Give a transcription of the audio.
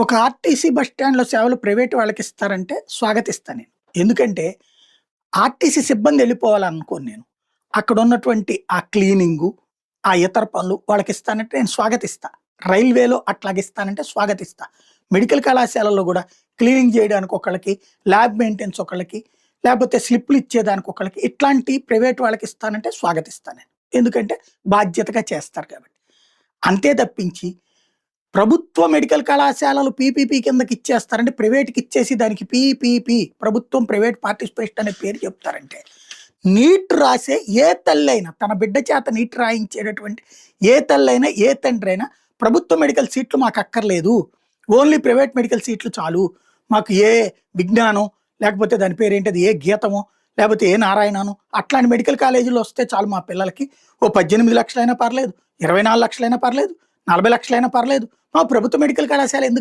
ఒక RTC bus స్టాండ్‌లో సేవలు ప్రైవేట్ వాళ్ళకి ఇస్తారంటే స్వాగతిస్తా నేను. ఎందుకంటే ఆర్టీసీ సిబ్బంది వెళ్ళిపోవాలనుకోను నేను. అక్కడ ఉన్నటువంటి ఆ క్లీనింగు, ఆ ఇతర పనులు వాళ్ళకి ఇస్తానంటే నేను స్వాగతిస్తా. రైల్వేలో అట్లాగిస్తానంటే స్వాగతిస్తా. మెడికల్ కళాశాలలో కూడా క్లీనింగ్ చేయడానికి ఒకళ్ళకి, ల్యాబ్ మెయింటెనెన్స్ ఒకళ్ళకి, లేకపోతే స్లిప్‌లు ఇచ్చేదానికి ఒకళ్ళకి ఇట్లాంటి ప్రైవేట్ వాళ్ళకి ఇస్తానంటే స్వాగతిస్తా నేను. ఎందుకంటే బాధ్యతగా చేస్తారు కాబట్టి. అంతే తప్పించి ప్రభుత్వ మెడికల్ కళాశాలలు పీపీపీ కిందకి ఇచ్చేస్తారంటే ప్రైవేట్‌కి ఇచ్చేసి దానికి పీపీపీ ప్రభుత్వం ప్రైవేట్ పార్టిసిపేషన్ అనే పేరు చెప్తారంటే నీట్ రాసే ఏ తల్లైనా తన బిడ్డ చేత నీట్ రాయించేటటువంటి ఏ తల్లైనా, ఏ తండ్రి అయినా ప్రభుత్వ మెడికల్ సీట్లు మాకు అక్కర్లేదు ఓన్లీ ప్రైవేట్ మెడికల్ సీట్లు చాలు. మాకు ఏ విజ్ఞానం లేకపోతే దాని పేరు ఏంటి అది ఏ గీతమో, లేకపోతే ఏ నారాయణనో అట్లాంటి మెడికల్ కాలేజీలు వస్తే చాలు మా పిల్లలకి. ఓ 18,00,000 పర్లేదు. 24,00,000 పర్లేదు. నలభై లక్షలైనా పర్లేదు. ఆ ప్రభుత్వ మెడికల్ కళాశాల ఎందుకు